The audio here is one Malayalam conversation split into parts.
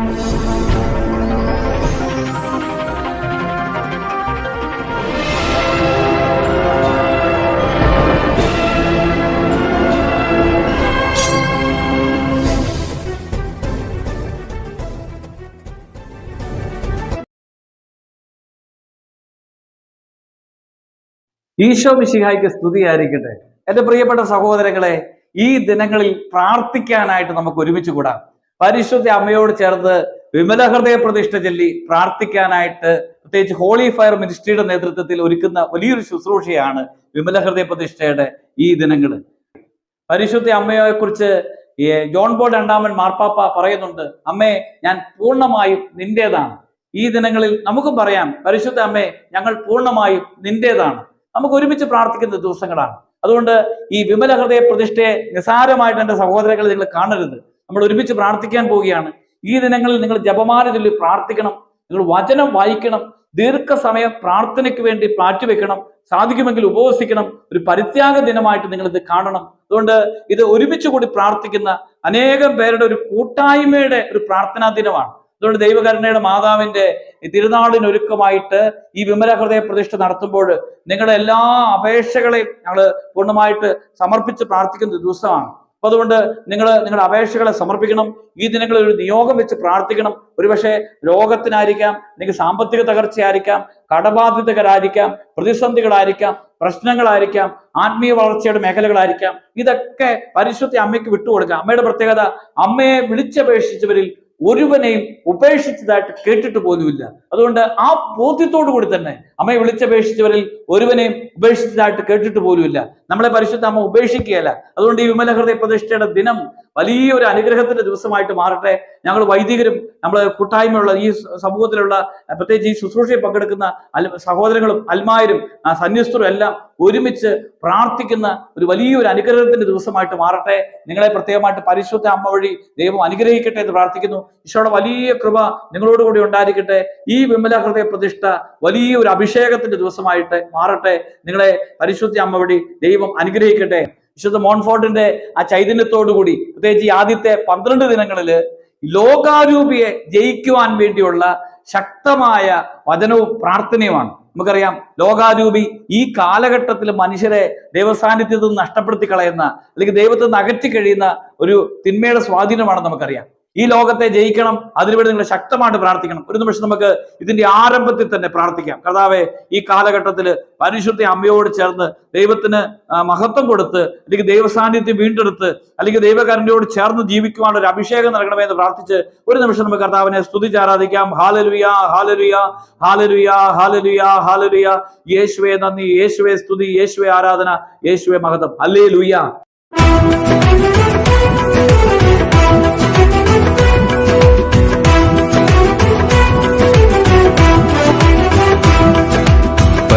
ഈശോ മിശിഹായ്ക്ക് സ്തുതിയായിരിക്കട്ടെ. എന്റെ പ്രിയപ്പെട്ട സഹോദരങ്ങളെ ഈ ദിനങ്ങളിൽ പ്രാർത്ഥിക്കാനായിട്ട് നമുക്ക് ഒരുമിച്ച് കൂടാം. പരിശുദ്ധ അമ്മയോട് ചേർന്ന് വിമല ഹൃദയ പ്രതിഷ്ഠ ചൊല്ലി പ്രാർത്ഥിക്കാനായിട്ട് പ്രത്യേകിച്ച് ഹോളി ഫയർ മിനിസ്ട്രിയുടെ നേതൃത്വത്തിൽ ഒരുക്കുന്ന വലിയൊരു ശുശ്രൂഷയാണ് വിമല ഹൃദയ പ്രതിഷ്ഠയുടെ ഈ ദിനങ്ങൾ പരിശുദ്ധ അമ്മയെ കുറിച്ച് ജോൺ ബോൾ രണ്ടാമൻ മാർപ്പാപ്പ പറയുന്നുണ്ട് അമ്മേ ഞാൻ പൂർണമായും നിന്റേതാണ്. ഈ ദിനങ്ങളിൽ നമുക്കും പറയാം പരിശുദ്ധ അമ്മേ ഞങ്ങൾ പൂർണമായും നിന്റേതാണ്. നമുക്ക് ഒരുമിച്ച് പ്രാർത്ഥിക്കുന്ന ദിവസങ്ങളാണ്. അതുകൊണ്ട് ഈ വിമല ഹൃദയ പ്രതിഷ്ഠയെ നിസാരമായിട്ട് എന്റെ സഹോദരങ്ങൾ നിങ്ങൾ കാണരുത്. നമ്മൾ ഒരുമിച്ച് പ്രാർത്ഥിക്കാൻ പോവുകയാണ്. ഈ ദിനങ്ങളിൽ നിങ്ങൾ ജപമാല ചൊല്ലി പ്രാർത്ഥിക്കണം. നിങ്ങൾ വചനം വായിക്കണം. ദീർഘസമയം പ്രാർത്ഥനയ്ക്ക് വേണ്ടി മാറ്റിവെക്കണം. സാധിക്കുമെങ്കിൽ ഉപവസിക്കണം. ഒരു പരിത്യാഗ ദിനമായിട്ട് നിങ്ങൾ ഇത് കാണണം. അതുകൊണ്ട് ഇത് ഒരുമിച്ച് കൂടി പ്രാർത്ഥിക്കുന്ന അനേകം പേരുടെ ഒരു കൂട്ടായ്മയുടെ ഒരു പ്രാർത്ഥനാ ദിനമാണ്. അതുകൊണ്ട് ദൈവകരുണയുടെ മാതാവിന്റെ തിരുനാളിനൊരുക്കമായിട്ട് ഈ വിമല ഹൃദയ പ്രതിഷ്ഠ നടത്തുമ്പോൾ നിങ്ങളുടെ എല്ലാ അപേക്ഷകളെയും ഞങ്ങൾ പൂർണമായിട്ട് സമർപ്പിച്ച് പ്രാർത്ഥിക്കുന്ന ദിവസമാണ്. അപ്പൊ അതുകൊണ്ട് നിങ്ങൾ നിങ്ങളുടെ അപേക്ഷകളെ സമർപ്പിക്കണം. ഈ ദിനങ്ങളിൽ ഒരു നിയോഗം വെച്ച് പ്രാർത്ഥിക്കണം. ഒരുപക്ഷെ രോഗത്തിനായിരിക്കാം അല്ലെങ്കിൽ സാമ്പത്തിക തകർച്ചയായിരിക്കാം കടബാധിതകരായിരിക്കാം പ്രതിസന്ധികളായിരിക്കാം പ്രശ്നങ്ങളായിരിക്കാം ആത്മീയ വളർച്ചയുടെ മേഖലകളായിരിക്കാം. ഇതൊക്കെ പരിശുദ്ധ അമ്മയ്ക്ക് വിട്ടുകൊടുക്കുക അമ്മയുടെ പ്രത്യേകത അമ്മയെ വിളിച്ചപേക്ഷിച്ചവരിൽ ഒരുവനെയും ഉപേക്ഷിച്ചതായിട്ട് കേട്ടിട്ട് പോലുമില്ല അതുകൊണ്ട് ആ ബോധ്യത്തോടു കൂടി തന്നെ അമ്മയെ വിളിച്ചപേക്ഷിച്ചവരിൽ ഒരുവനെയും ഉപേക്ഷിച്ചതായിട്ട് കേട്ടിട്ട് പോലുമില്ല നമ്മളെ പരിശുദ്ധ അമ്മ ഉപേക്ഷിക്കുകയല്ല. അതുകൊണ്ട് ഈ വിമല ഹൃദയ പ്രതിഷ്ഠയുടെ ദിനം വലിയൊരു അനുഗ്രഹത്തിന്റെ ദിവസമായിട്ട് മാറട്ടെ. ഞങ്ങൾ വൈദികരും നമ്മൾ കൂട്ടായ്മയുള്ള ഈ സമൂഹത്തിലുള്ള പ്രത്യേകിച്ച് ഈ ശുശ്രൂഷയിൽ പങ്കെടുക്കുന്ന സഹോദരങ്ങളും അൽമായരും സന്യസ്തരും എല്ലാം ഒരുമിച്ച് പ്രാർത്ഥിക്കുന്ന ഒരു വലിയൊരു അനുഗ്രഹത്തിന്റെ ദിവസമായിട്ട് മാറട്ടെ. നിങ്ങളെ പ്രത്യേകമായിട്ട് പരിശുദ്ധ അമ്മ വഴി ദൈവം അനുഗ്രഹിക്കട്ടെ എന്ന് പ്രാർത്ഥിക്കുന്നു. ഈശോയുടെ വലിയ കൃപ നിങ്ങളോട് കൂടി ഉണ്ടായിരിക്കട്ടെ. ഈ വിമല ഹൃദയ പ്രതിഷ്ഠ വലിയ ഒരു അഭിഷേകത്തിന്റെ ദിവസമായിട്ട് മാറട്ടെ. നിങ്ങളെ പരിശുദ്ധ അമ്മ വഴി ദൈവം അനുഗ്രഹിക്കട്ടെ. വിശുദ്ധ മോൺഫോർട്ടിന്റെ ആ ചൈതന്യത്തോടു കൂടി പ്രത്യേകിച്ച് ഈ ആദ്യത്തെ പന്ത്രണ്ട് ദിനങ്ങളിൽ ലോകാരൂപിയെ ജയിക്കുവാൻ വേണ്ടിയുള്ള ശക്തമായ വചനവും പ്രാർത്ഥനയുമാണ്. നമുക്കറിയാം ലോകാരൂപി ഈ കാലഘട്ടത്തിൽ മനുഷ്യരെ ദൈവസാന്നിധ്യത്തിൽ നിന്ന് നഷ്ടപ്പെടുത്തി കളയുന്ന അല്ലെങ്കിൽ ദൈവത്തിൽ നിന്ന് അകറ്റി കഴിയുന്ന ഒരു തിന്മയുടെ സ്വാധീനമാണെന്ന് നമുക്കറിയാം. ഈ ലോകത്തെ ജയിക്കണം അതിനുവേണ്ടി നിങ്ങൾ ശക്തമായിട്ട് പ്രാർത്ഥിക്കണം. ഒരു നിമിഷം നമുക്ക് ഇതിന്റെ ആരംഭത്തിൽ തന്നെ പ്രാർത്ഥിക്കാം. കർത്താവെ ഈ കാലഘട്ടത്തിൽ പരിശുദ്ധ അമ്മയോട് ചേർന്ന് ദൈവത്തിന് മഹത്വം കൊടുത്ത് അല്ലെങ്കിൽ ദൈവസാന്നിധ്യം വീണ്ടെടുത്ത് അല്ലെങ്കിൽ ദൈവകരണയോട് ചേർന്ന് ജീവിക്കുവാനുള്ള ഒരു അഭിഷേകം നൽകണമേ എന്ന് പ്രാർത്ഥിച്ച് ഒരു നിമിഷം നമുക്ക് കർത്താവിനെ സ്തുതിച്ച് ആരാധിക്കാം. ഹാലലുയ ഹാലലുയ ഹാലലുയ ഹാലലുയ ഹാലലുയ. യേശുവേ നന്ദി. യേശുവേ സ്തുതി. യേശുവേ ആരാധന. യേശുവേ മഹത്വം. അല്ലേ ലുയ്യ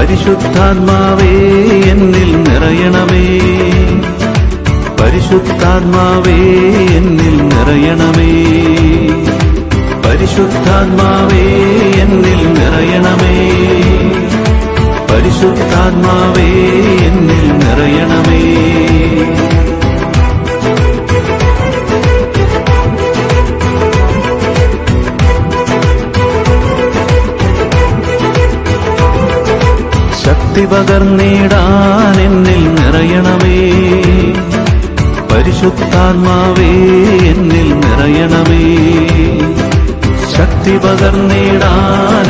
പരിശുദ്ധാത്മാവേ എന്നിൽ നിറയണമേ. പരിശുദ്ധാത്മാവേ എന്നിൽ നിറയണമേ. പരിശുദ്ധാത്മാവേ എന്നിൽ നിറയണമേ. പരിശുദ്ധാത്മാവേ എന്നിൽ നിറയണമേ. ശക്തി പകർന്നിടാൻ എന്നിൽ നിറയണമേ. പരിശുദ്ധാത്മാവേ എന്നിൽ നിറയണമേ. ശക്തി പകർന്നിടാൻ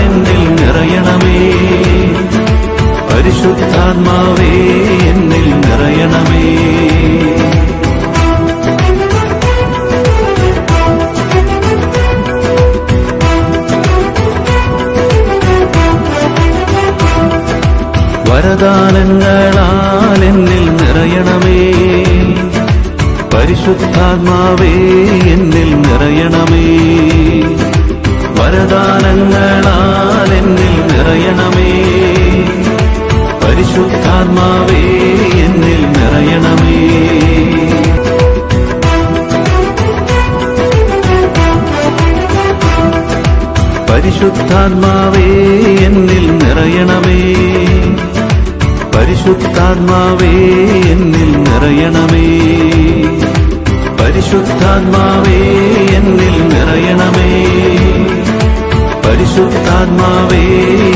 പരിശുദ്ധാത്മാവേ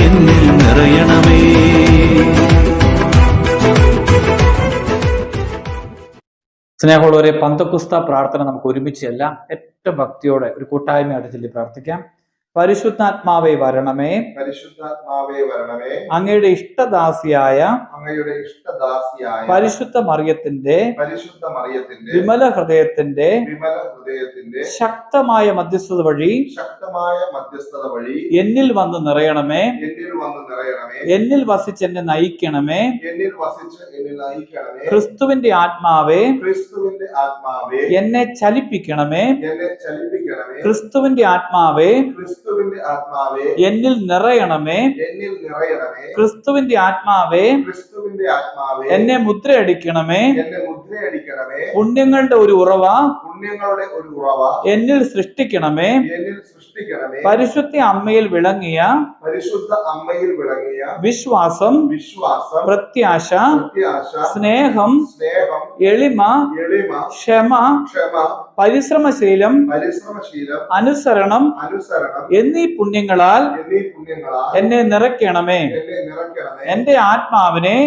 എന്നിൽ നിറയണമേ. സ്നേഹമുള്ളവരെ പന്തക്കുസ്ത പ്രാർത്ഥന നമുക്ക് ഒരുമിച്ച് എല്ലാം ഏറ്റവും ഭക്തിയോടെ ഒരു കൂട്ടായ്മയായിട്ട് ചൊല്ലി പ്രാർത്ഥിക്കാം. പരിശുദ്ധാത്മാവെ വരണമേ. പരിശുദ്ധാത്മാവേ വരണമേ. അങ്ങയുടെ ഇഷ്ടദാസിയായ അങ്ങയുടെ ഇഷ്ടദാസിയായ പരിശുദ്ധ മറിയത്തിന്റെ പരിശുദ്ധ മറിയത്തിന്റെ വിമല ഹൃദയത്തിന്റെ വിമല ഹൃദയത്തിന്റെ ശക്തമായ മധ്യസ്ഥത വഴി ശക്തമായ മധ്യസ്ഥത വഴി എന്നിൽ വന്ന് നിറയണമേ. എന്നിൽ വന്ന് നിറയണമേ. എന്നിൽ വസിച്ച് എന്നെ നയിക്കണമേ. എന്നിൽ വസിച്ച് എന്നെ നയിക്കണമേ. ക്രിസ്തുവിന്റെ ആത്മാവേ ക്രിസ്തുവിന്റെ ആത്മാവേ എന്നെ ചലിപ്പിക്കണമേ. എന്നെ ചലിപ്പിക്കണമേ. ക്രിസ്തുവിന്റെ ആത്മാവേ ക്രിസ്തുവിന്റെ ആത്മാവേ എന്നിൽ നിറയണമേ. എന്നിൽ നിറയണമേ. ക്രിസ്തുവിന്റെ ആത്മാവേ ക്രിസ്തുവിന്റെ ആത്മാവേ എന്നെ മുദ്രയടിക്കണമേ. എന്നെ മുദ്രയടിക്കണമേ. പുണ്യങ്ങളുടെ ഒരു ഉറവ പുണ്യങ്ങളുടെ ഒരു ഉറവ എന്നിൽ സൃഷ്ടിക്കണമേ. എന്നിൽ സൃഷ്ടിക്കണമേ പരിശുദ്ധ അമ്മയിൽ വിളങ്ങിയ പരിശുദ്ധ അമ്മയിൽ വിളങ്ങിയ വിശ്വാസം വിശ്വാസം പ്രത്യാശ പ്രത്യാശ സ്നേഹം സ്നേഹം എളിമ എളിമ ക്ഷമ ക്ഷമ പരിശ്രമശീലം പരിശ്രമശീലം അനുസരണം അനുസരണം എന്നീ പുണ്യങ്ങളാൽ എന്നീ പുണ്യങ്ങളാൽ എന്നെ നിറയ്ക്കണമേ. എന്റെ ആത്മാവിനെ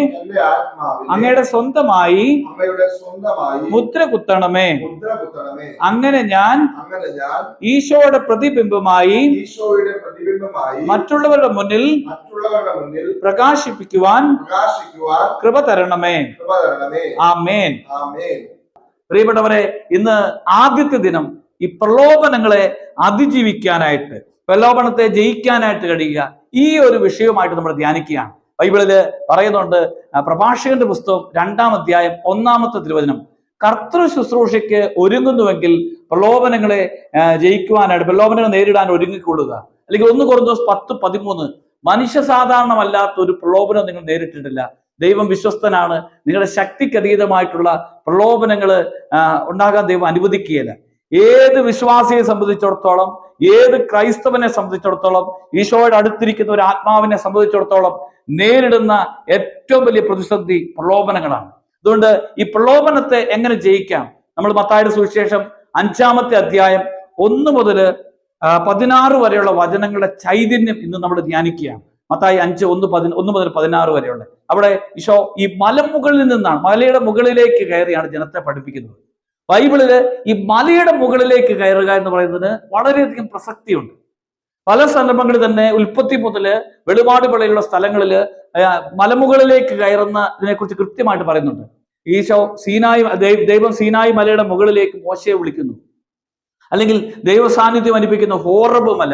അങ്ങയുടെ സ്വന്തമായി അമ്മയുടെ സ്വന്തമായി മുദ്ര കുത്തണമേ അങ്ങനെ ഞാൻ ഈശോയുടെ ഈശോയുടെ പ്രതിബിംബമായി ഈശോയുടെ പ്രതിബിംബമായി മറ്റുള്ളവരുടെ മുന്നിൽ മറ്റുള്ളവരുടെ മുന്നിൽ പ്രകാശിപ്പിക്കുവാൻ പ്രകാശിക്കുവാൻ കൃപ തരണമേ. കൃപ തരണമേ. ആമേൻ. ആമേൻ. പ്രിയപ്പെട്ടവരെ ഇന്ന് ആദ്യത്തെ ദിനം ഈ പ്രലോഭനങ്ങളെ അതിജീവിക്കാനായിട്ട് പ്രലോഭനത്തെ ജയിക്കാനായിട്ട് കഴിയുക. ഈ ഒരു വിഷയവുമായിട്ട് നമ്മൾ ധ്യാനിക്കുകയാണ്. ബൈബിളിൽ പറയുന്നുണ്ട് പ്രഭാഷകന്റെ പുസ്തകം രണ്ടാം അധ്യായം ഒന്നാമത്തെ തിരുവചനം. കർത്തൃ ശുശ്രൂഷയ്ക്ക് ഒരുങ്ങുന്നുവെങ്കിൽ പ്രലോഭനങ്ങളെ ജയിക്കുവാനായിട്ട് പ്രലോഭനങ്ങൾ നേരിടാൻ ഒരുങ്ങിക്കൊള്ളുക. അല്ലെങ്കിൽ ഒന്ന് കുറഞ്ഞ പത്ത് പതിമൂന്ന് മനുഷ്യ സാധാരണമല്ലാത്ത ഒരു പ്രലോഭനം നിങ്ങൾ നേരിട്ടിട്ടില്ല. ദൈവം വിശ്വസ്തനാണ്. നിങ്ങളുടെ ശക്തിക്ക് അതീതമായിട്ടുള്ള പ്രലോഭനങ്ങൾ ഉണ്ടാകാൻ ദൈവം അനുവദിക്കുകയില്ല. ഏത് വിശ്വാസിയെ സംബന്ധിച്ചിടത്തോളം ഏത് ക്രൈസ്തവനെ സംബന്ധിച്ചിടത്തോളം ഈശോയുടെ അടുത്തിരിക്കുന്ന ഒരു ആത്മാവിനെ സംബന്ധിച്ചിടത്തോളം നേരിടുന്ന ഏറ്റവും വലിയ പ്രതിസന്ധി പ്രലോഭനങ്ങളാണ്. അതുകൊണ്ട് ഈ പ്രലോഭനത്തെ എങ്ങനെ ജയിക്കാം? നമ്മൾ മത്തായുടെ സുവിശേഷം അഞ്ചാമത്തെ അധ്യായം ഒന്ന് മുതൽ പതിനാറ് വരെയുള്ള വചനങ്ങളുടെ ചൈതന്യം ഇന്ന് നമ്മൾ ധ്യാനിക്കുകയാണ്. മത്തായി അഞ്ച് ഒന്ന് പതി ഒന്ന് മുതൽ പതിനാറ് വരെയുള്ള അവിടെ ഈശോ ഈ മലമുകളിൽ നിന്നാണ് മലയുടെ മുകളിലേക്ക് കയറിയാണ് ജനത്തെ പഠിപ്പിക്കുന്നത്. ബൈബിളിൽ ഈ മലയുടെ മുകളിലേക്ക് കയറുക എന്ന് പറയുന്നതിന് വളരെയധികം പ്രസക്തിയുണ്ട്. പല സന്ദർഭങ്ങളിൽ തന്നെ ഉൽപ്പത്തി മുതൽ വെളിപാട് വിളയുള്ള സ്ഥലങ്ങളിൽ മലമുകളിലേക്ക് കയറുന്ന ഇതിനെക്കുറിച്ച് കൃത്യമായിട്ട് പറയുന്നുണ്ട്. ഈശോ സീനായി ദൈവം സീനായി മലയുടെ മുകളിലേക്ക് മോശയെ വിളിക്കുന്നു. അല്ലെങ്കിൽ ദൈവ സാന്നിധ്യം അനുഭവിക്കുന്ന ഹോറബ് മല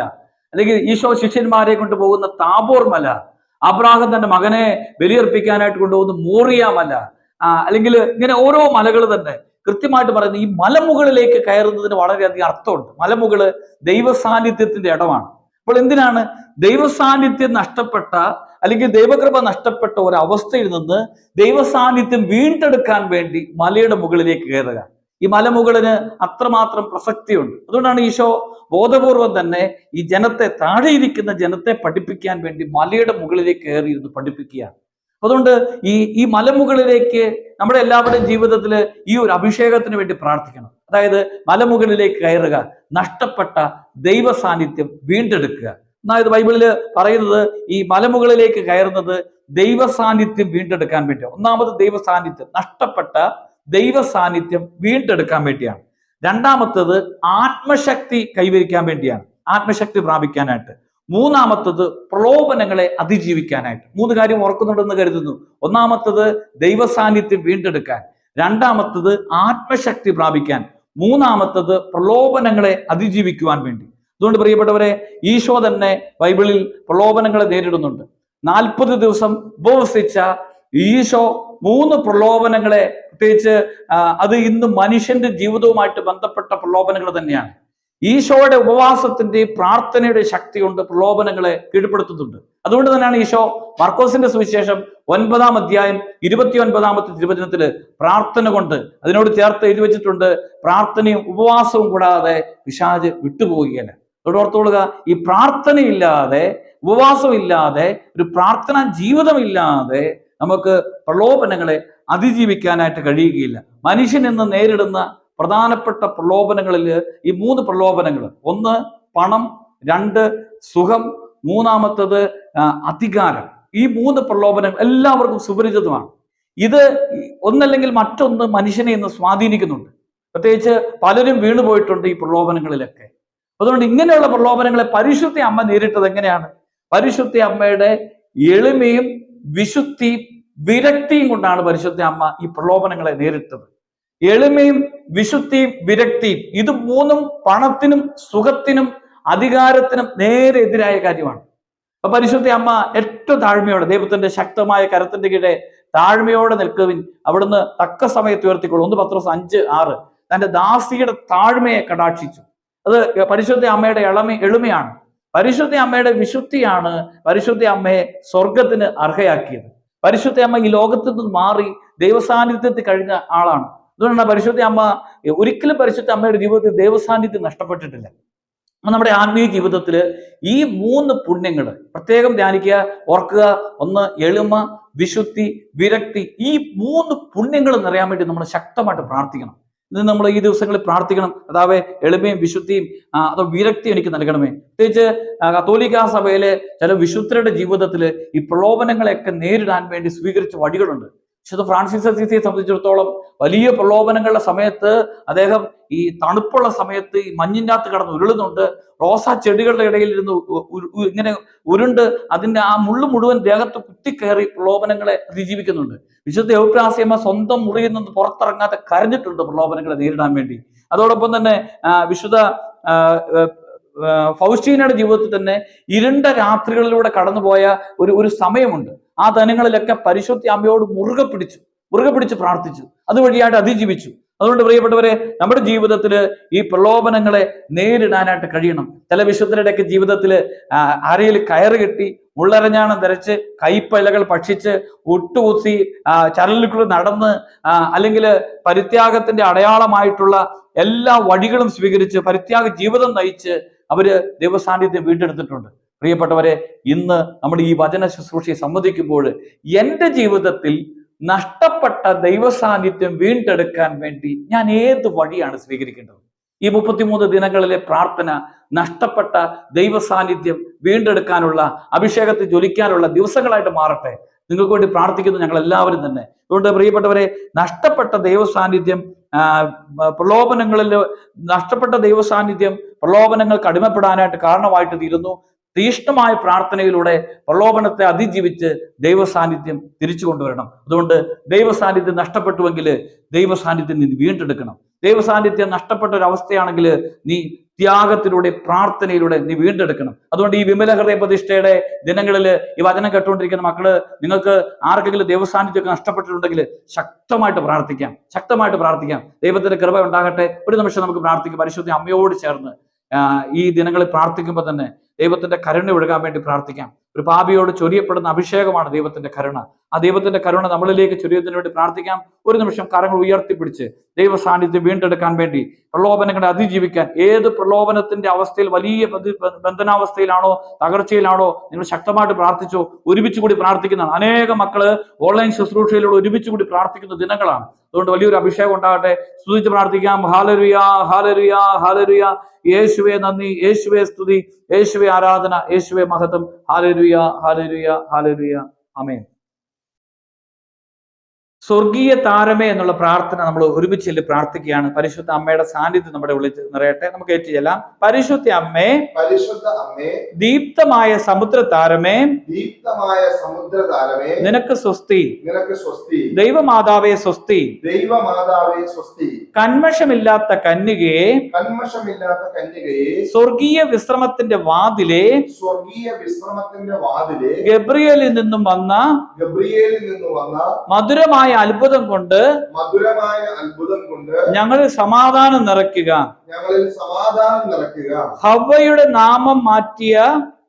അല്ലെങ്കിൽ ഈശോ ശിഷ്യന്മാരെ കൊണ്ടുപോകുന്ന താബോർ മല അബ്രാഹം തന്റെ മകനെ ബലിയർപ്പിക്കാനായിട്ട് കൊണ്ടുപോകുന്ന മോറിയ മല അല്ലെങ്കിൽ ഇങ്ങനെ ഓരോ മലകൾ തന്നെ കൃത്യമായിട്ട് പറയുന്നത് ഈ മലമുകളിലേക്ക് കയറുന്നതിന് വളരെയധികം അർത്ഥമുണ്ട്. മലമുകൾ ദൈവ സാന്നിധ്യത്തിന്റെ ഇടമാണ്. അപ്പോൾ എന്തിനാണ് ദൈവസാന്നിധ്യം നഷ്ടപ്പെട്ട അല്ലെങ്കിൽ ദൈവകൃപ നഷ്ടപ്പെട്ട ഒരവസ്ഥയിൽ നിന്ന് ദൈവസാന്നിധ്യം വീണ്ടെടുക്കാൻ വേണ്ടി മലയുടെ മുകളിലേക്ക് കയറുക. ഈ മലമുകളിന് അത്രമാത്രം പ്രസക്തിയുണ്ട്. അതുകൊണ്ടാണ് ഈശോ ബോധപൂർവം തന്നെ ഈ ജനത്തെ താഴെയിരിക്കുന്ന ജനത്തെ പഠിപ്പിക്കാൻ വേണ്ടി മലയുടെ മുകളിലേക്ക് കയറിയിരുന്ന് പഠിപ്പിക്കുകയാണ്. അതുകൊണ്ട് ഈ ഈ മലമുകളിലേക്ക് നമ്മുടെ എല്ലാവരുടെയും ജീവിതത്തിൽ ഈ ഒരു അഭിഷേകത്തിന് വേണ്ടി പ്രാർത്ഥിക്കണം. അതായത് മലമുകളിലേക്ക് കയറുക നഷ്ടപ്പെട്ട ദൈവ സാന്നിധ്യം വീണ്ടെടുക്കുക. അതായത് ബൈബിളിൽ പറയുന്നത് ഈ മലമുകളിലേക്ക് കയറുന്നത് ദൈവ സാന്നിധ്യം വീണ്ടെടുക്കാൻ വേണ്ടിയാണ്. ഒന്നാമത് ദൈവ സാന്നിധ്യം നഷ്ടപ്പെട്ട ദൈവ സാന്നിധ്യം വീണ്ടെടുക്കാൻ വേണ്ടിയാണ്. രണ്ടാമത്തത് ആത്മശക്തി കൈവരിക്കാൻ വേണ്ടിയാണ് ആത്മശക്തി പ്രാപിക്കാനായിട്ട്. മൂന്നാമത്തത് പ്രലോഭനങ്ങളെ അതിജീവിക്കാനായിട്ട്. മൂന്ന് കാര്യം ഓർക്കുന്നുണ്ടെന്ന് കരുതുന്നു. ഒന്നാമത്തത് ദൈവ സാന്നിധ്യം വീണ്ടെടുക്കാൻ. രണ്ടാമത്തത് ആത്മശക്തി പ്രാപിക്കാൻ. മൂന്നാമത്തത് പ്രലോഭനങ്ങളെ അതിജീവിക്കുവാൻ വേണ്ടി. അതുകൊണ്ട് പ്രിയപ്പെട്ടവരെ ഈശോ തന്നെ ബൈബിളിൽ പ്രലോഭനങ്ങളെ നേരിടുന്നുണ്ട്. നാൽപ്പത് ദിവസം ഉപവസിച്ച ഈശോ മൂന്ന് പ്രലോഭനങ്ങളെ പ്രത്യേകിച്ച് അത് ഇന്ന് മനുഷ്യന്റെ ജീവിതവുമായിട്ട് ബന്ധപ്പെട്ട പ്രലോഭനങ്ങൾ തന്നെയാണ്. ഈശോയുടെ ഉപവാസത്തിന്റെ പ്രാർത്ഥനയുടെ ശക്തി കൊണ്ട് പ്രലോഭനങ്ങളെ കീഴ്പ്പെടുത്തുന്നുണ്ട്. അതുകൊണ്ട് തന്നെയാണ് ഈശോ മർക്കോസിന്റെ സുവിശേഷം ഒൻപതാം അധ്യായം ഇരുപത്തി ഒൻപതാമത്തെ തിരുവചനത്തിൽ പ്രാർത്ഥന കൊണ്ട് അതിനോട് ചേർത്ത് എഴുതി വെച്ചിട്ടുണ്ട്. പ്രാർത്ഥനയും ഉപവാസവും കൂടാതെ പിശാജ് വിട്ടുപോകുകയാണ് അതോട് ഓർത്തുകൊള്ളുക ഈ പ്രാർത്ഥനയില്ലാതെ ഉപവാസമില്ലാതെ ഒരു പ്രാർത്ഥനാ ജീവിതമില്ലാതെ നമുക്ക് പ്രലോഭനങ്ങളെ അതിജീവിക്കാനായിട്ട് കഴിയുകയില്ല. മനുഷ്യൻ ഇന്ന് നേരിടുന്ന പ്രധാനപ്പെട്ട പ്രലോഭനങ്ങളിൽ ഈ മൂന്ന് പ്രലോഭനങ്ങൾ. ഒന്ന് പണം. രണ്ട് സുഖം. മൂന്നാമത്തത് അധികാരം. ഈ മൂന്ന് പ്രലോഭനങ്ങൾ എല്ലാവർക്കും സുപരിചിതമാണ്. ഇത് ഒന്നല്ലെങ്കിൽ മറ്റൊന്ന് മനുഷ്യനെ ഇന്ന് സ്വാധീനിക്കുന്നുണ്ട്. പ്രത്യേകിച്ച് പലരും വീണുപോയിട്ടുണ്ട് ഈ പ്രലോഭനങ്ങളിലൊക്കെ. അതുകൊണ്ട് ഇങ്ങനെയുള്ള പ്രലോഭനങ്ങളെ പരിശുദ്ധ അമ്മ നേരിട്ടത് എങ്ങനെയാണ്? പരിശുദ്ധ അമ്മയുടെ എളിമയും വിശുദ്ധിയും വിരക്തിയും കൊണ്ടാണ് പരിശുദ്ധ അമ്മ ഈ പ്രലോഭനങ്ങളെ നേരിട്ടത്. എളിമയും വിശുദ്ധിയും വിരക്തിയും ഇത് മൂന്നും പണത്തിനും സുഖത്തിനും അധികാരത്തിനും നേരെ എതിരായ കാര്യമാണ്. അപ്പൊ പരിശുദ്ധ അമ്മ ഏറ്റവും താഴ്മയോടെ ദൈവത്തിന്റെ ശക്തമായ കരത്തിന്റെ കീഴെ താഴ്മയോടെ നിൽക്കുവിൻ. അവിടുന്ന് തക്ക സമയത്ത് ഉയർത്തിക്കൊള്ളു. ഒന്ന് പത്രോസ് അഞ്ച് ആറ്. തന്റെ ദാസിയുടെ താഴ്മയെ കടാക്ഷിച്ചു. അത് പരിശുദ്ധ അമ്മയുടെ എളമ എളിമയാണ്. പരിശുദ്ധ അമ്മയുടെ വിശുദ്ധിയാണ് പരിശുദ്ധ അമ്മയെ സ്വർഗത്തിന് അർഹയാക്കിയത്. പരിശുദ്ധ അമ്മ ഈ ലോകത്തു നിന്ന് മാറി ദൈവസാന്നിധ്യത്തിൽ കഴിഞ്ഞ ആളാണ്. അതുകൊണ്ടാണ് പരിശുദ്ധ അമ്മ ഒരിക്കലും പരിശുദ്ധ അമ്മയുടെ ജീവിതത്തിൽ ദൈവസാന്നിധ്യം നഷ്ടപ്പെട്ടിട്ടില്ല. നമ്മുടെ ആത്മീയ ജീവിതത്തിൽ ഈ മൂന്ന് പുണ്യങ്ങൾ പ്രത്യേകം ധ്യാനിക്കുക ഓർക്കുക. ഒന്ന് എളിമ വിശുദ്ധി വിരക്തി. ഈ മൂന്ന് പുണ്യങ്ങൾ നിറയാൻ വേണ്ടി നമ്മൾ ശക്തമായിട്ട് പ്രാർത്ഥിക്കണം. ഇത് നമ്മൾ ഈ ദിവസങ്ങളിൽ പ്രാർത്ഥിക്കണം. അതാവെ എളിമയും വിശുദ്ധിയും അതോ വിരക്തി എനിക്ക് നൽകണമേ. പ്രത്യേകിച്ച് കത്തോലിക്ക സഭയിലെ ചില വിശുദ്ധരുടെ ജീവിതത്തിൽ ഈ പ്രലോഭനങ്ങളെയൊക്കെ നേരിടാൻ വേണ്ടി സ്വീകരിച്ച വഴികളുണ്ട്. വിശുദ്ധ ഫ്രാൻസിസ് അസീസിയെ സംബന്ധിച്ചിടത്തോളം വലിയ പ്രലോഭനങ്ങളുടെ സമയത്ത് അദ്ദേഹം ഈ തണുപ്പുള്ള സമയത്ത് ഈ മഞ്ഞിന്റെ അകത്ത് കിടന്ന് ഉരുളുന്നുണ്ട്. റോസാ ചെടികളുടെ ഇടയിൽ ഇരുന്ന് ഇങ്ങനെ ഉരുണ്ട് അതിന്റെ ആ മുള്ളു മുഴുവൻ ദേഹത്ത് കുത്തിക്കയറി പ്രലോഭനങ്ങളെ അതിജീവിക്കുന്നുണ്ട്. വിശുദ്ധ യൗപ്രാസിയമ്മ സ്വന്തം മുറിയിൽ നിന്ന് പുറത്തിറങ്ങാതെ കരഞ്ഞിട്ടുണ്ട് പ്രലോഭനങ്ങളെ നേരിടാൻ വേണ്ടി. അതോടൊപ്പം തന്നെ വിശുദ്ധ ഫൗസ്റ്റീനയുടെ ജീവിതത്തിൽ തന്നെ ഇരുണ്ട രാത്രികളിലൂടെ കടന്നുപോയ ഒരു ഒരു സമയമുണ്ട്. ആ ധനങ്ങളിലൊക്കെ പരിശുദ്ധി അമ്മയോട് മുറുകെ പിടിച്ചു മുറുകെ പിടിച്ച് പ്രാർത്ഥിച്ചു. അതുവഴിയായിട്ട് അതിജീവിച്ചു. അതുകൊണ്ട് പ്രിയപ്പെട്ടവരെ നമ്മുടെ ജീവിതത്തിൽ ഈ പ്രലോഭനങ്ങളെ നേരിടാനായിട്ട് കഴിയണം. ചില വിശുദ്ധരുടെയൊക്കെ ജീവിതത്തിൽ അരയിൽ കയറ് കെട്ടി ഉള്ളരഞ്ഞാണം ധരിച്ച് കൈപ്പലകൾ പക്ഷിച്ച് ഒട്ടുകുത്തി ആ, ചരലിൽ നടന്ന് അല്ലെങ്കിൽ പരിത്യാഗത്തിന്റെ അടയാളമായിട്ടുള്ള എല്ലാ വഴികളും സ്വീകരിച്ച് പരിത്യാഗ ജീവിതം നയിച്ച് അവർ ദൈവസാന്നിധ്യം വീണ്ടെടുത്തിട്ടുണ്ട്. പ്രിയപ്പെട്ടവരെ ഇന്ന് നമ്മൾ ഈ വചന ശുശ്രൂഷയെ സംബന്ധിക്കുമ്പോൾ എന്റെ ജീവിതത്തിൽ നഷ്ടപ്പെട്ട ദൈവസാന്നിധ്യം വീണ്ടെടുക്കാൻ വേണ്ടി ഞാൻ ഏത് വഴിയാണ് സ്വീകരിക്കേണ്ടത്? ഈ മുപ്പത്തിമൂന്ന് ദിനങ്ങളിലെ പ്രാർത്ഥന നഷ്ടപ്പെട്ട ദൈവ സാന്നിധ്യം വീണ്ടെടുക്കാനുള്ള അഭിഷേകത്തെ ജ്വലിക്കാനുള്ള ദിവസങ്ങളായിട്ട് മാറട്ടെ. നിങ്ങൾക്ക് വേണ്ടി പ്രാർത്ഥിക്കുന്നു ഞങ്ങൾ എല്ലാവരും തന്നെ. അതുകൊണ്ട് പ്രിയപ്പെട്ടവരെ നഷ്ടപ്പെട്ട ദൈവ സാന്നിധ്യം പ്രലോഭനങ്ങളിൽ നഷ്ടപ്പെട്ട ദൈവ സാന്നിധ്യം പ്രലോഭനങ്ങൾക്ക് അടിമപ്പെടാനായിട്ട് കാരണമായിട്ട് തീരുന്നു. തീഷ്ണമായ പ്രാർത്ഥനയിലൂടെ പ്രലോഭനത്തെ അതിജീവിച്ച് ദൈവസാന്നിധ്യം തിരിച്ചു കൊണ്ടുവരണം. അതുകൊണ്ട് ദൈവസാന്നിധ്യം നഷ്ടപ്പെട്ടുവെങ്കിൽ ദൈവസാന്നിധ്യം നീ വീണ്ടെടുക്കണം. ദൈവസാന്നിധ്യം നഷ്ടപ്പെട്ട ഒരു നീ ത്യാഗത്തിലൂടെ പ്രാർത്ഥനയിലൂടെ നീ വീണ്ടെടുക്കണം. അതുകൊണ്ട് ഈ വിമല ഹൃദയ പ്രതിഷ്ഠയുടെ ദിനങ്ങളിൽ ഈ വചനം കേട്ടുകൊണ്ടിരിക്കുന്ന മക്കൾ നിങ്ങൾക്ക് ആർക്കെങ്കിലും ദൈവസാന്നിധ്യമൊക്കെ നഷ്ടപ്പെട്ടിട്ടുണ്ടെങ്കിൽ ശക്തമായിട്ട് പ്രാർത്ഥിക്കാം. ശക്തമായിട്ട് പ്രാർത്ഥിക്കാം. ദൈവത്തിന്റെ കൃപ ഉണ്ടാകട്ടെ. ഒരു നിമിഷം നമുക്ക് പ്രാർത്ഥിക്കാം. പരിശുദ്ധ അമ്മയോട് ചേർന്ന് ഈ ദിനങ്ങളിൽ പ്രാർത്ഥിക്കുമ്പോൾ തന്നെ ദൈവത്തിന്റെ കരുണ ഒഴുകാൻ വേണ്ടി പ്രാർത്ഥിക്കാം. ഒരു പാപിയോട് ചൊരിയപ്പെടുന്ന അഭിഷേകമാണ് ദൈവത്തിന്റെ കരുണ. ആ ദൈവത്തിന്റെ കരുണ നമ്മളിലേക്ക് ചൊരിയത്തിന് വേണ്ടി പ്രാർത്ഥിക്കാം. ഒരു നിമിഷം കരങ്ങൾ ഉയർത്തിപ്പിടിച്ച് ദൈവ സാന്നിധ്യം വീണ്ടെടുക്കാൻ വേണ്ടി പ്രലോഭനങ്ങളെ അതിജീവിക്കാൻ ഏത് പ്രലോഭനത്തിന്റെ അവസ്ഥയിൽ വലിയ ബന്ധനാവസ്ഥയിലാണോ തകർച്ചയിലാണോ നിങ്ങൾ ശക്തമായിട്ട് പ്രാർത്ഥിച്ചോ ഒരുമിച്ച് കൂടി പ്രാർത്ഥിക്കുന്നതാണ്. അനേക മക്കൾ ഓൺലൈൻ ശുശ്രൂഷയിലൂടെ ഒരുമിച്ച് കൂടി പ്രാർത്ഥിക്കുന്ന ദിനങ്ങളാണ്. അതുകൊണ്ട് വലിയൊരു അഭിഷേകം ഉണ്ടാകട്ടെ. സ്തുതിച്ച് പ്രാർത്ഥിക്കാം. ഹാലരുയ ഹാലരുയ ഹാലരുയ യേശുവെ നന്ദി. യേശുവെ സ്തുതി. യേശുവെ ആരാധന. യേശുവെ മഹത്വം. ഹാലരുയ ഹാലരുയ ഹാലരുയ അമേൻ സ്വർഗീയ താരമേ എന്നുള്ള പ്രാർത്ഥന നമ്മൾ ഒരുമിച്ച് ചെല്ലി പ്രാർത്ഥിക്കുകയാണ്. പരിശുദ്ധ അമ്മയുടെ സാന്നിധ്യം നമ്മുടെ ഉള്ളിൽ നിറയട്ടെ. നമുക്ക് ഏറ്റു ചെല്ലാം. പരിശുദ്ധ അമ്മേ പരിശുദ്ധ അമ്മേ ദീപ്തമായ സമുദ്ര താരമേ ദീപ്തമായ സമുദ്ര താരമേ നിനക്ക് സ്വസ്തി. നിനക്ക് സ്വസ്തി. ദൈവമാതാവേ സ്വസ്തി. ദൈവമാതാവേ സ്വസ്തി. കന്മഷമില്ലാത്ത കന്യകയെ കന്മഷമില്ലാത്ത കന്യകയെ സ്വർഗീയ വിശ്രമത്തിന്റെ വാതിലെ സ്വർഗീയ വിശ്രമത്തിന്റെ വാതിലെ ഗബ്രിയലിൽ നിന്നും വന്ന ഗബ്രിയലിൽ നിന്നും വന്ന മധുരമായ അത്ഭുതം കൊണ്ട് മധുരമായ അത്ഭുതം കൊണ്ട് ഞങ്ങളിൽ സമാധാനം നിറയ്ക്കുക. ഞങ്ങളിൽ സമാധാനം നിറയ്ക്കുക. ഹവ്വയുടെ നാമം മാറ്റിയ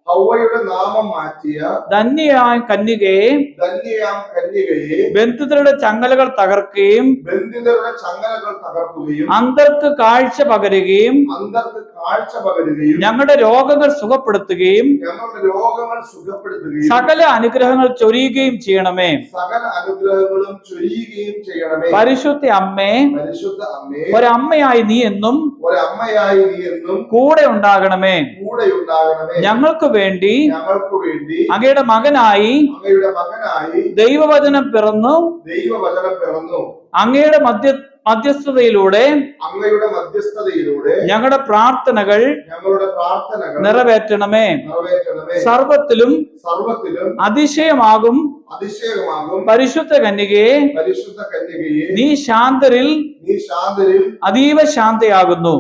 ഹൗവയുടെ നാമം മാറ്റിയ ധന്യയായ കന്യകയെ ധന്യയാം കന്യകയെ ബന്ധുതരുടെ ചങ്ങലകൾ തകർക്കുകയും ബന്ധുതരുടെ ചങ്ങലകൾ തകർക്കുകയും അന്തർക്ക് കാഴ്ച പകരുകയും അന്തർക്ക് കാഴ്ച പകരുകയും ഞങ്ങളുടെ രോഗങ്ങൾ സുഖപ്പെടുത്തുകയും ഞങ്ങളുടെ രോഗങ്ങൾ സുഖപ്പെടുത്തുകയും സകല അനുഗ്രഹങ്ങൾ ചൊരിയുകയും ചെയ്യണമേ. സകല അനുഗ്രഹങ്ങളും ചൊരിയുകയും ചെയ്യണമേ. പരിശുദ്ധ അമ്മേ പരിശുദ്ധ അമ്മേ ഒരമ്മയായി നീ എന്നും ഒരമ്മയായി നീ എന്നും കൂടെ ഉണ്ടാകണമേ. കൂടെ ഉണ്ടാകണമേ. ഞങ്ങൾക്ക് വേണ്ടി ഞങ്ങൾക്ക് വേണ്ടി അങ്ങയുടെ മകനായി അങ്ങയുടെ മകനായി ദൈവവചനം പിറന്നു ദൈവവചനം പിറന്നു. അങ്ങയുടെ മധ്യ മധ്യസ്ഥതയിലൂടെ അങ്ങയുടെ മധ്യസ്ഥതയിലൂടെ ഞങ്ങളുടെ പ്രാർത്ഥനകൾ ഞങ്ങളുടെ പ്രാർത്ഥനകൾ നിറവേറ്റണമേ. സർവത്തിലും സർവത്തിലും അതിശയമാകും. അതിശയമാകും. പരിശുദ്ധ കന്യകയെ പരിശുദ്ധ കന്യകയെ നീ ശാന്തരിൽ നീ ശാന്തരിൽ അതീവ ശാന്തയാകുന്നു.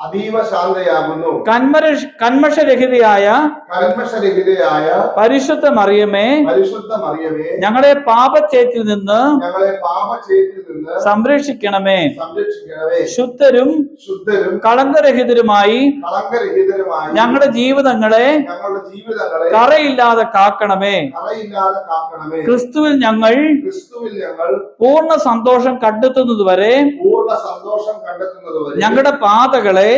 അതീവ ശാന്തയാകുന്നു. കന്മര കന്മഷരഹിതയായ കന്മഷരഹിതയായ പരിശുദ്ധ മറിയമേ പരിശുദ്ധ മറിയമേ ഞങ്ങളെ പാപച്ചേറ്റിൽ നിന്ന് ഞങ്ങളെ പാപചേറ്റിൽ നിന്ന് സംരക്ഷിക്കണമേ. സംരക്ഷിക്കണമേ. ശുദ്ധരും ശുദ്ധരും കളങ്കരഹിതരുമായി കളങ്കരഹിതരുമായി ഞങ്ങളുടെ ജീവിതങ്ങളെ ഞങ്ങളുടെ ജീവിതങ്ങളെ കറയില്ലാതെ കാക്കണമേ. കറയില്ലാതെ കാക്കണമേ. ക്രിസ്തുവിൽ ഞങ്ങൾ ക്രിസ്തുവിൽ ഞങ്ങൾ പൂർണ സന്തോഷം കണ്ടെത്തുന്നതുവരെ പൂർണ സന്തോഷം കണ്ടെത്തുന്നതുവരെ വരെ ഞങ്ങളുടെ പാതകളെ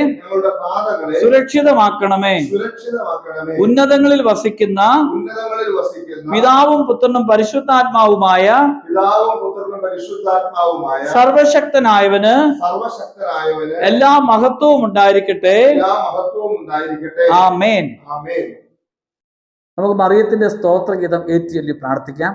സുരക്ഷിതമാക്കണമേ. സുരക്ഷിതമാക്കണമേ. ഉന്നതങ്ങളിൽ വസിക്കുന്ന പിതാവും പുത്രനും പരിശുദ്ധാത്മാവുമായ സർവശക്തനായവന് സർവശക്തനായവന് എല്ലാ മഹത്വവും ഉണ്ടായിരിക്കട്ടെ. ആമേൻ. നമുക്ക് മറിയത്തിന്റെ സ്തോത്രഗീതം ഏറ്റുചൊല്ലി പ്രാർത്ഥിക്കാം.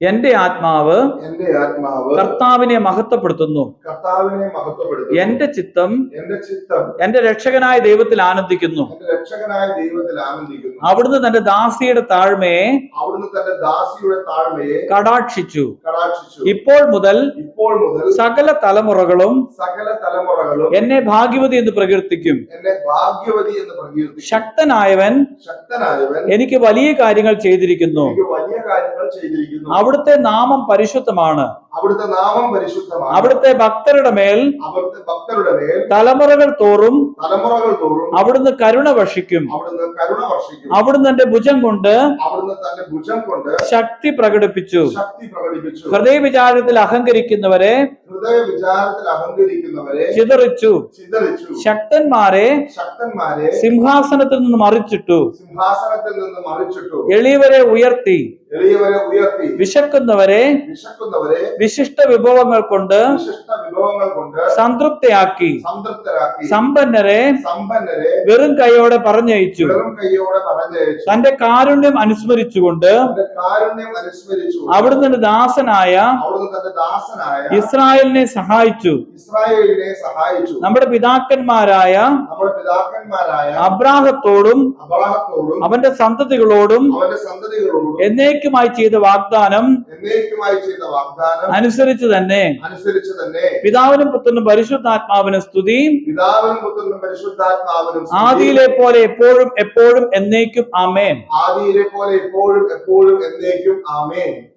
എന്റെ ആത്മാവ് എന്റെ ആത്മാവ് കർത്താവിനെ മഹത്വപ്പെടുത്തുന്നു. കർത്താവിനെ മഹത്വപ്പെടുത്തുന്നു. എന്റെ ചിത്തം എന്റെ ചിത്തം എന്റെ രക്ഷകനായ ദൈവത്തിൽ ആനന്ദിക്കുന്നു. രക്ഷകനായ ദൈവത്തിൽ ആനന്ദിക്കുന്നു. അവിടുന്ന് തന്റെ ദാസിയുടെ താഴ്മയെ അവിടുന്ന് തന്റെ ദാസിയുടെ താഴ്മയെ കടാക്ഷിച്ചു. കടാക്ഷിച്ചു. ഇപ്പോൾ മുതൽ ഇപ്പോൾ മുതൽ സകല തലമുറകളും സകല തലമുറകളും എന്നെ ഭാഗ്യവതി എന്ന് പ്രകീർത്തിക്കും. എന്നെ ഭാഗ്യവതി എന്ന് പ്രകീർത്തിക്കും. ശക്തനായവൻ ശക്തനായവൻ എനിക്ക് വലിയ കാര്യങ്ങൾ ചെയ്തിരിക്കുന്നു. എനിക്ക് വലിയ കാര്യങ്ങൾ ചെയ്തിരിക്കുന്നു. അവിടുത്തെ നാമം പരിശുദ്ധമാണ്. അവിടുത്തെ നാമം പരിശുദ്ധമാണ്. അവിടുത്തെ ഭക്തരുടെ മേൽ അവിടുത്തെ ഭക്തരുടെ മേൽ തലമുറകൾ തോറും തലമുറകൾ തോറും അവിടുന്ന് കരുണ വർഷിക്കും. അവിടുന്ന് കരുണ വർഷിക്കും. അവിടുന്ന് തന്റെ ഭുജം കൊണ്ട് അവിടുന്ന് തന്റെ ഭുജം കൊണ്ട് ശക്തി പ്രകടിപ്പിച്ചു. ശക്തി പ്രകടിപ്പിച്ചു. ഹൃദയ വിചാരത്തിൽ അഹങ്കരിക്കുന്നവരെ ഹൃദയ വിചാരത്തിൽ അഹങ്കരിക്കുന്നവരെ ചിതറിച്ചു. ചിതറിച്ചു. ശക്തന്മാരെ ശക്തന്മാരെ സിംഹാസനത്തിൽ നിന്ന് മറിച്ചിട്ടു. സിംഹാസനത്തിൽ നിന്ന് മറിച്ചിട്ടു. എളിയവരെ എളിയവരെ ഉയർത്തി. വിശക്കുന്നവരെ വിശക്കുന്നവരെ വിശിഷ്ട വിഭവങ്ങൾ കൊണ്ട് വിശിഷ്ട വിഭവങ്ങൾ കൊണ്ട് സംതൃപ്തിയാക്കി. സമ്പന്നരെ വെറും കൈയോടെ പറഞ്ഞയച്ചു. തന്റെ കാരുണ്യം അനുസ്മരിച്ചുകൊണ്ട് അവിടുന്ന് ദാസനായ ഇസ്രായേലിനെ സഹായിച്ചു. ഇസ്രായേലിനെ സഹായിച്ചു. നമ്മുടെ പിതാക്കന്മാരായ അബ്രാഹത്തോടും അവന്റെ സന്തതികളോടും സന്തതികളോടും എന്നേക്കുമായി ചെയ്ത വാഗ്ദാനം എന്നേക്കുമായി ചെയ്ത വാഗ്ദാനം അനുസരിച്ച് തന്നെ. അനുസരിച്ച് തന്നെ. പിതാവിനും പുത്രനും പരിശുദ്ധാത്മാവിനും സ്തുതി. പിതാവിനും പുത്രനും പരിശുദ്ധാത്മാവിനും. ആദിയിലെ പോലെ എപ്പോഴും എപ്പോഴും എന്നേക്കും ആമേൻ. ആദിയിലെ പോലെ എപ്പോഴും എപ്പോഴും എന്നേക്കും ആമേൻ.